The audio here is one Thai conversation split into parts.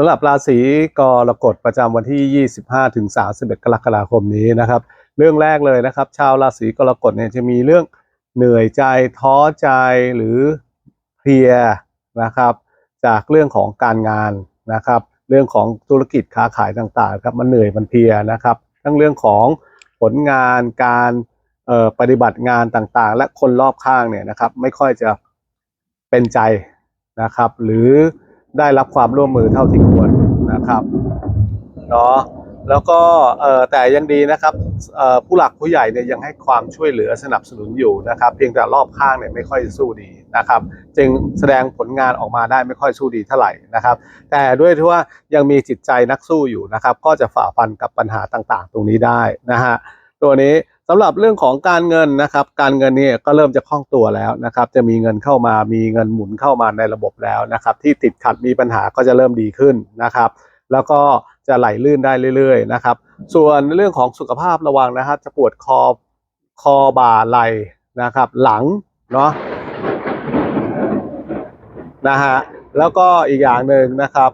สำหรับราศีกรกฎประจำวันที่ 25ถึง31 กรกฎาคมนี้นะครับ เรื่องแรกเลยนะครับ ชาวราศีกรกฎเนี่ยจะมีเรื่องเหนื่อยใจท้อใจหรือเพลียนะครับ จากเรื่องของการงานนะครับ เรื่องของธุรกิจค้าขายต่างๆครับมันเหนื่อยมันเพลียนะครับ ทั้งเรื่องของผลงานการปฏิบัติงานต่างๆ และคนรอบข้างเนี่ยนะครับ ไม่ค่อยจะเป็นใจนะครับ หรือ ได้รับความร่วมมือเท่าที่ควรนะครับเนาะแล้วก็แต่ยังดีนะครับผู้หลักผู้ใหญ่เนี่ยยังให้ความช่วยเหลือสนับสนุนอยู่นะครับ เพียงแต่รอบข้างเนี่ยไม่ค่อยสู้ดีนะครับ จึงแสดงผลงานออกมาได้ไม่ค่อยสู้ดีเท่าไหร่นะครับ แต่ด้วยที่ว่ายังมีจิตใจนักสู้อยู่นะครับ ก็จะฝ่าฟันกับปัญหาต่างๆ ตรงนี้ได้นะฮะตัวนี้ สำหรับเรื่องของการเงินนะครับ การเงินนี่ก็เริ่มจะคล่องตัวแล้วนะครับ จะมีเงินเข้ามามีเงินหมุนเข้ามาในระบบแล้วนะครับ ที่ติดขัดมีปัญหาก็จะเริ่มดีขึ้นนะครับ แล้วก็จะไหลลื่นได้เรื่อยๆนะครับ ส่วนเรื่องของสุขภาพระวังนะครับ จะปวดคอคอบ่าไหลนะครับ หลังเนาะนะฮะแล้วก็อีกอย่างหนึ่งนะครับ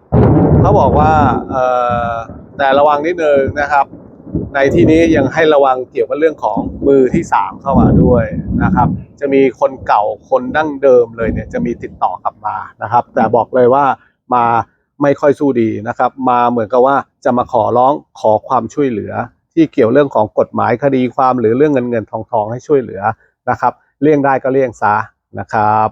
เขาบอกว่าเออแต่ระวังนิดนึงนะครับ ในที่นี้ยังให้ระวังเกี่ยวกับเรื่องของมือที่สามเข้ามาด้วยนะครับ จะมีคนเก่าคนดั้งเดิมเลยเนี่ยจะมีติดต่อกลับมานะครับ แต่บอกเลยว่ามาไม่ค่อยสู้ดีนะครับ มาเหมือนกับว่าจะมาขอร้องขอความช่วยเหลือ ที่เกี่ยวเรื่องของกฎหมายคดีความหรือเรื่องเงินเงินทองทองให้ช่วยเหลือนะครับ เลี่ยงได้ก็เลี่ยงซะนะครับ